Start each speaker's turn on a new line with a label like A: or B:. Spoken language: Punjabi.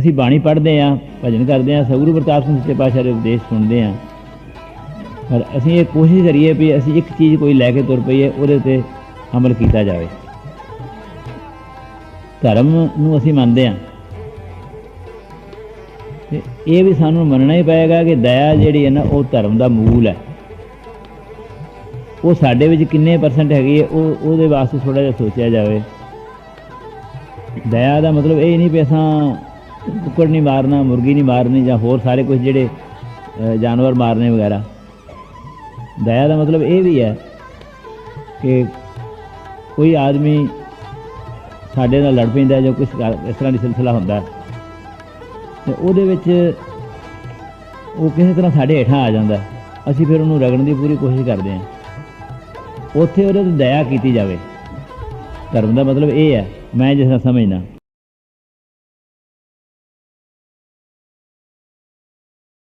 A: ਅਸੀਂ ਬਾਣੀ ਪੜ੍ਹਦੇ ਆ ਭਜਨ ਕਰਦੇ ਆ ਸਤਿਗੁਰੂ ਪ੍ਰਤਾਪ ਸਿੰਘ ਸੱਚੇ ਪਾਤਸ਼ਾਹ ਦੇ ਉਪਦੇਸ਼ ਸੁਣਦੇ ਆ ਪਰ ਅਸੀਂ ਇਹ ਕੋਸ਼ਿਸ਼ ਕਰੀਏ ਵੀ ਅਸੀਂ ਇੱਕ ਚੀਜ਼ ਕੋਈ ਲੈ ਕੇ ਤੁਰ ਪਈਏ, ਉਹਦੇ ਤੇ ਅਮਲ ਕੀਤਾ ਜਾਵੇ। ਧਰਮ ਨੂੰ ਅਸੀਂ ਮੰਨਦੇ ਆ ਤੇ ਇਹ ਵੀ ਸਾਨੂੰ ਮੰਨਣਾ ਹੀ ਪਏਗਾ ਕਿ ਦਇਆ ਜਿਹੜੀ ਹੈ ਨਾ, ਉਹ ਧਰਮ ਦਾ ਮੂਲ ਹੈ। ਉਹ ਸਾਡੇ ਵਿੱਚ ਕਿੰਨੇ ਪਰਸੈਂਟ ਹੈਗੀ ਹੈ, ਉਹ, ਉਹਦੇ ਵਾਸਤੇ ਥੋੜਾ ਜਿਹਾ ਸੋਚਿਆ ਜਾਵੇ। ਦਇਆ ਦਾ ਮਤਲਬ ਇਹ ਨਹੀਂ ਵੀ ਅਸਾਂ ਕੁੱਕੜ ਨਹੀਂ ਮਾਰਨਾ ਮੁਰਗੀ ਨਹੀਂ ਮਾਰਨੀ ਜਾਂ ਹੋਰ ਸਾਰੇ ਕੁਝ ਜਿਹੜੇ ਜਾਨਵਰ ਮਾਰਨੇ ਵਗੈਰਾ। ਦਇਆ ਦਾ ਮਤਲਬ ਇਹ ਵੀ ਹੈ ਕਿ ਕੋਈ ਆਦਮੀ ਸਾਡੇ ਨਾਲ ਲੜ ਪੈਂਦਾ ਜਾਂ ਕੁਝ ਇਸ ਤਰ੍ਹਾਂ ਦੀ ਸਿਲਸਿਲਾ ਹੁੰਦਾ ਹੈ, ਤੇ ਉਹਦੇ ਵਿੱਚ ਉਹ ਕਿਸੇ ਤਰ੍ਹਾਂ ਸਾਡੇ ਹੇਠਾਂ ਆ ਜਾਂਦਾ ਅਸੀਂ ਫਿਰ ਉਹਨੂੰ ਰਗੜਨ ਦੀ ਪੂਰੀ ਕੋਸ਼ਿਸ਼ ਕਰਦੇ ਹਾਂ। ਉੱਥੇ ਉਹਦੇ ਤੇ ਦਇਆ ਕੀਤੀ ਜਾਵੇ। ਧਰਮ ਦਾ ਮਤਲਬ ਇਹ ਹੈ ਮੈਂ ਜਿਸ ਤਰ੍ਹਾਂ ਸਮਝਦਾ।